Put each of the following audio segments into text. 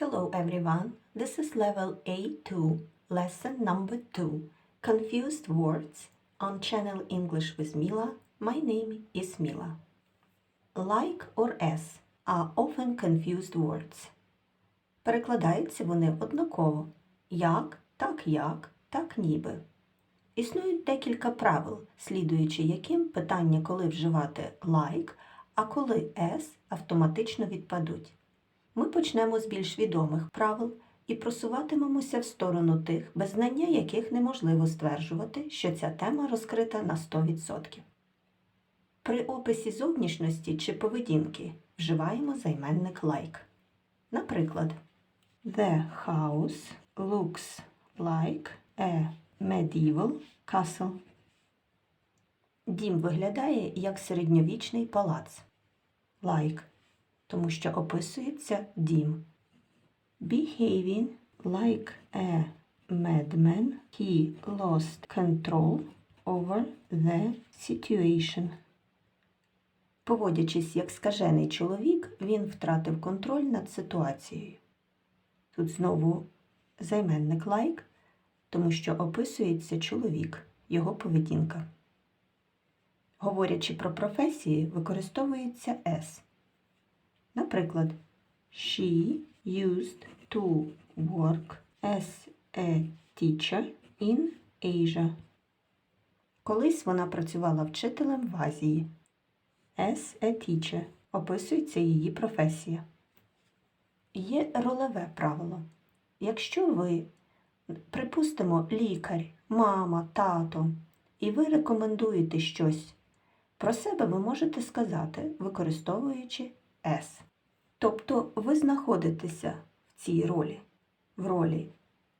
Hello everyone, this is level A2, lesson number 2, Confused Words on channel English with Mila. My name is Mila. Like or as are often confused words. Перекладаються вони однаково. Як, так як, так ніби. Існують декілька правил, слідуючи яким питання, коли вживати like, а коли as автоматично відпадуть. Ми почнемо з більш відомих правил і просуватимемося в сторону тих, без знання яких неможливо стверджувати, що ця тема розкрита на 100%. При описі зовнішності чи поведінки вживаємо займенник like. Наприклад, The house looks like a medieval castle. Дім виглядає як середньовічний палац. Like тому що описується дім. Behaving like a madman, he lost control over the situation. Поводячись як скажений чоловік, він втратив контроль над ситуацією. Тут знову займенник like, тому що описується чоловік, його поведінка. Говорячи про професії, використовується S. Наприклад, she used to work as a teacher in Asia. Колись вона працювала вчителем в Азії. As a teacher описується її професія. Є ролеве правило. Якщо ви, припустимо, лікар, мама, тато, і ви рекомендуєте щось, про себе ви можете сказати, використовуючи S. Тобто ви знаходитеся в цій ролі, в ролі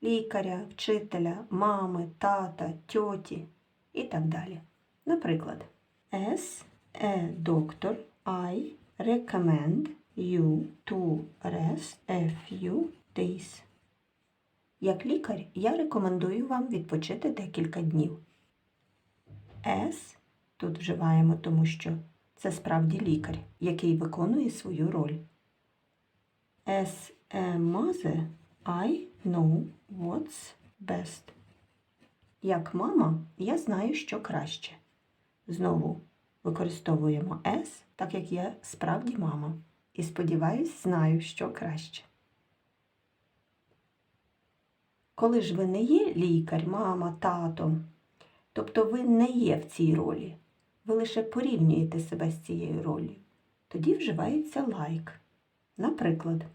лікаря, вчителя, мами, тата, тьоті і так далі. Наприклад, as a doctor, I recommend you to rest a few days. Як лікар, я рекомендую вам відпочити декілька днів. As тут вживаємо, тому що це справді лікар, який виконує свою роль. As a mother, I know what's best. Як мама, я знаю, що краще. Знову використовуємо S, так як я справді мама. І сподіваюсь, знаю, що краще. Коли ж ви не є лікар, мама, тато, тобто ви не є в цій ролі, ви лише порівнюєте себе з цією ролью, тоді вживається like. Наприклад,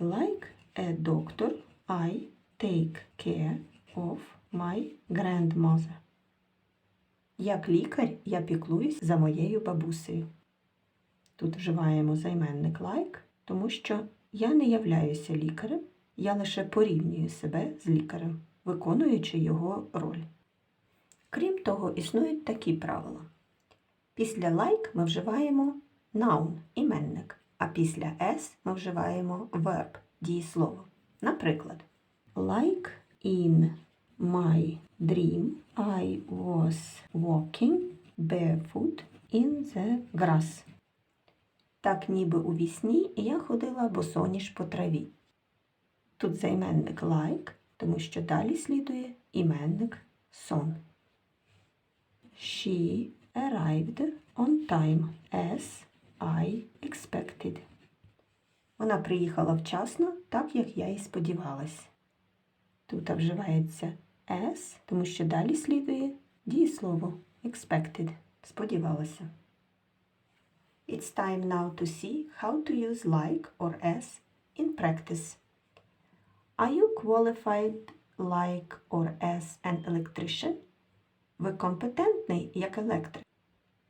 like a doctor, I take care of my grandmother. Як лікар я піклуюсь за моєю бабусею. Тут вживаємо займенник like, тому що я не являюся лікарем, я лише порівнюю себе з лікарем, виконуючи його роль. Крім того, існують такі правила. Після like ми вживаємо noun іменник, а після s ми вживаємо verb дієслово. Наприклад, like in my dream I was walking barefoot in the grass. Так ніби у вісні я ходила босоніж по траві. Тут займенник like, тому що далі слідує іменник сон. She arrived on time as I expected. Вона приїхала вчасно, так як я і сподівалась. Тут вживається as, тому що далі слідує дієслово expected. Сподівалася. It's time now to see how to use like or as in practice. Are you qualified like or as an electrician? Ви компетентний як електрик.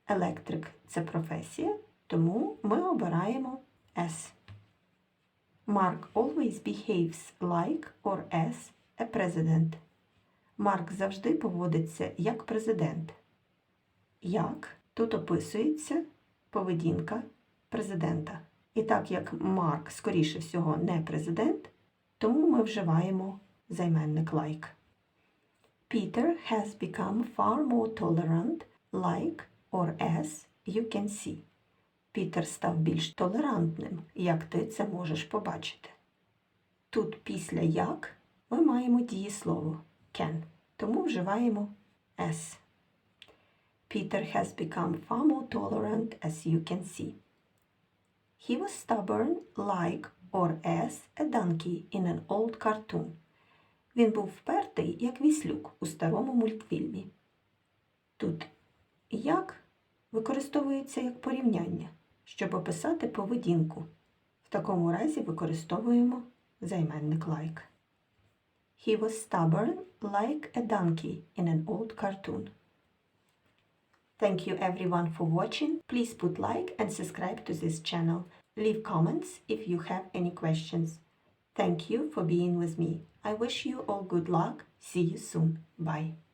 Електрик це професія, тому ми обираємо as. Mark always behaves like or as a president. Марк завжди поводиться як президент. Як тут описується поведінка президента. І так як Марк, скоріше всього, не президент, тому ми вживаємо займенник like. Peter has become far more tolerant, like or as you can see. Пітер став більш толерантним, як ти це можеш побачити. Тут після як ми маємо дієслово can, тому вживаємо s. Peter has become far more tolerant as you can see. He was stubborn like or as a donkey in an old cartoon. Він був впертий, як віслюк у старому мультфільмі. Тут як використовується як порівняння, щоб описати поведінку. В такому разі використовуємо займенник like. He was stubborn like a donkey in an old cartoon. Thank you everyone for watching. Please put like and subscribe to this channel. Leave comments if you have any questions. Thank you for being with me. I wish you all good luck. See you soon. Bye.